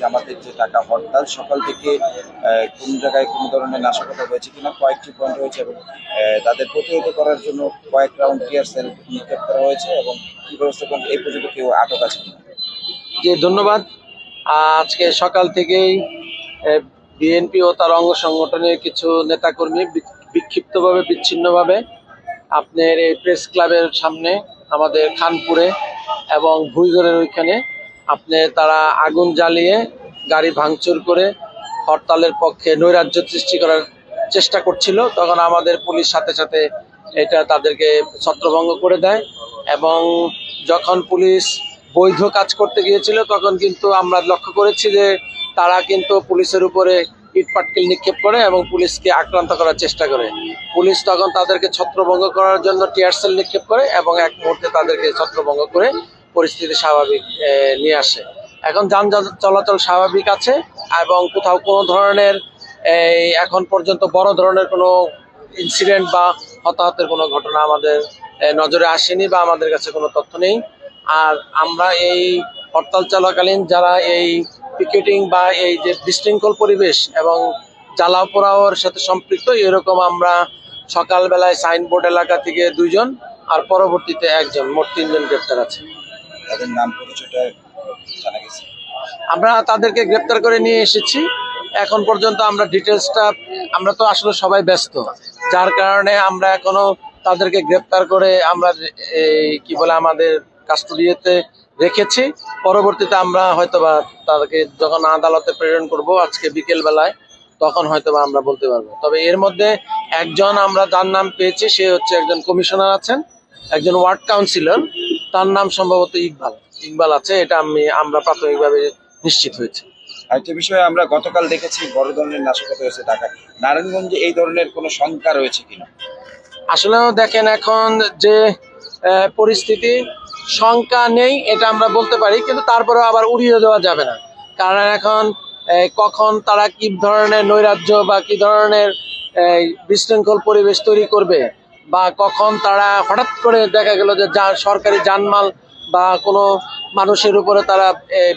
জামাতের যে টাকা হরতাল, সকাল থেকে কোন জায়গায় কোন ধরনের নাশকতা হয়েছে কিনা, কয়েকটি পয়েন্ট রয়েছে এবং তাদের প্রতিহত করার জন্য কয়েক রাউন্ড টিয়ার সেল নিক্ষেপ করা হয়েছে এবং কি ব্যবস্থাপনা এই পর্যন্ত কেউ আটক আছে কিনা? যে ধন্যবাদ। আজকে সকাল থেকেই বিএনপি ও তার অঙ্গ সংগঠনের কিছু নেতাকর্মী বিক্ষিপ্তভাবে, বিচ্ছিন্নভাবে আপনার এই প্রেস ক্লাবের সামনে আমাদের খানপুরে এবং ভুইগড়ের ওইখানে আপনি তারা আগুন জ্বালিয়ে গাড়ি ভাঙচুর করে হরতালের পক্ষে নৈরাজ্য সৃষ্টি করার চেষ্টা করছিল, তখন আমাদের পুলিশ সাথে সাথে এটা তাদেরকে ছত্রভঙ্গ করে দেয় এবং যখন পুলিশ বৈধ কাজ করতে গিয়েছিল, তখন কিন্তু আমরা লক্ষ্য করেছি যে তারা কিন্তু পুলিশের উপরে ইট পাটকেল নিক্ষেপ করে এবং পুলিশকে আক্রান্ত করার চেষ্টা করে। পুলিশ তখন তাদেরকে ছত্রভঙ্গ করার জন্য টিয়ারসেল নিক্ষেপ করে এবং এক মুহূর্তে তাদেরকে ছত্রভঙ্গ করে পরিস্থিতি স্বাভাবিক নিয়ে আসে। এখন যান চলাচল স্বাভাবিক আছে এবং কোথাও কোনো ধরনের এই এখন পর্যন্ত বড় ধরনের কোনো ইনসিডেন্ট বা হতাহতের কোনো ঘটনা আমাদের নজরে আসেনি বা আমাদের কাছে কোনো তথ্য নেই। আর আমরা এই হরতাল চলাকালীন যারা এই পিকেটিং বা এই যে বিশৃঙ্খল পরিবেশ এবং জ্বালাও পোড়াওয়ার সাথে সম্পৃক্ত, এরকম আমরা সকালবেলায় সাইনবোর্ড এলাকা থেকে দুইজন আর পরবর্তীতে একজন, মোট তিনজন গ্রেপ্তার আছে। তাদের নাম পরিচয়টা জানা গেছে। আমরা তাদেরকে গ্রেপ্তার করে নিয়ে এসেছি। এখন পর্যন্ত আমরা ডিটেলসটা, আমরা তো আসলে সবাই ব্যস্ত। যার কারণে আমরা এখনও তাদেরকে গ্রেপ্তার করে আমরা এই কি বলে, আমাদের কাস্টডিতে রেখেছি। পরবর্তীতে আমরা হয়তোবা তাদেরকে যখন আদালতে প্রেরণ করব আজকে বিকেল বেলায় তখন হয়তোবা আমরা বলতে পারব। তবে এর মধ্যে একজন আমরা যার নাম পেয়েছি, সে হচ্ছে একজন কমিশনার আছেন, একজন ওয়ার্ড কাউন্সিলর। তার নাম সম্ভবত ইকবাল। ইকবাল আছে এটা আমি আমরা প্রাথমিকভাবে নিশ্চিত হয়েছি। আরেকটা বিষয়ে আমরা গতকাল দেখেছি বড় ধরনের নাশকতা হয়েছে ঢাকায়। নারায়ণগঞ্জে এই ধরনের কোনো শঙ্কা রয়েছে কিনা? আসলেও দেখেন এখন যে পরিস্থিতি শঙ্কা নেই এটা আমরা বলতে পারি কিন্তু তারপরেও আবার উড়িয়ে দেওয়া যাবে না। কারণ এখন কখন তারা কি ধরনের নৈরাজ্য বা কি ধরনের বিশৃঙ্খল পরিবেশ তৈরি করবে বা কখন তারা হঠাৎ করে দেখা গেল যে যা সরকারি জানমাল বা কোনো মানুষের উপরে তারা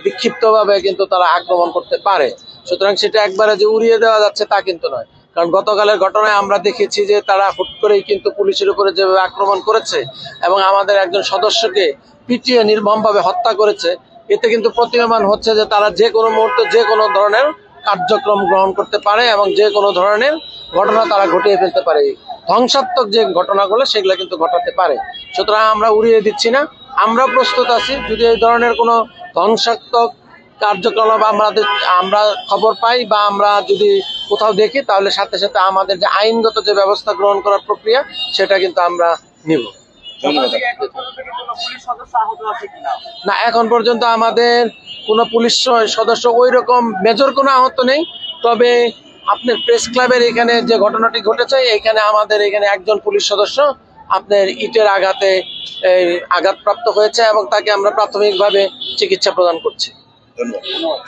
বিক্ষিপ্তভাবে কিন্তু তারা আক্রমণ করতে পারে। সুতরাং সেটা একবারে যে উড়িয়ে দেওয়া যাচ্ছে তা কিন্তু নয়। কারণ গতকালের ঘটনায় আমরা দেখেছি যে তারা হুট করেই কিন্তু পুলিশের উপরে যেভাবে আক্রমণ করেছে এবং আমাদের একজন সদস্যকে পিটিয়ে নির্মমভাবে হত্যা করেছে, এতে কিন্তু প্রতীয়মান হচ্ছে যে তারা যে কোনো মুহূর্তে যে কোনো ধরনের কার্যক্রম গ্রহণ করতে পারে এবং যে কোনো ধরনের ঘটনা তারা ঘটিয়ে ফেলতে পারে। ধ্বংসাত্মক যে ঘটনাগুলো সেগুলো কিন্তু ঘটাতে পারে। সুতরাং আমরা উড়িয়ে দিচ্ছি না। আমরা প্রস্তুত আছি। যদি এই ধরনের কোনো ধ্বংসাত্মক কার্যকলাপ আমাদের আমরা খবর পাই বা আমরা যদি কোথাও দেখি তাহলে সাথে সাথে আমাদের যে আইনগত যে ব্যবস্থা গ্রহণ করার প্রক্রিয়া সেটা কিন্তু আমরা নিব। না এখন পর্যন্ত আমাদের কোনো পুলিশ সদস্য ওই রকম মেজর কোনো আহত নেই। তবে আপনার প্রেস ক্লাবের এখানে যে ঘটনাটি ঘটেছে, এখানে আমাদের এখানে একজন পুলিশ সদস্য আপনার ইটের আঘাতে আঘাতপ্রাপ্ত হয়েছে এবং তাকে আমরা প্রাথমিকভাবে চিকিৎসা প্রদান করছি। ধন্যবাদ।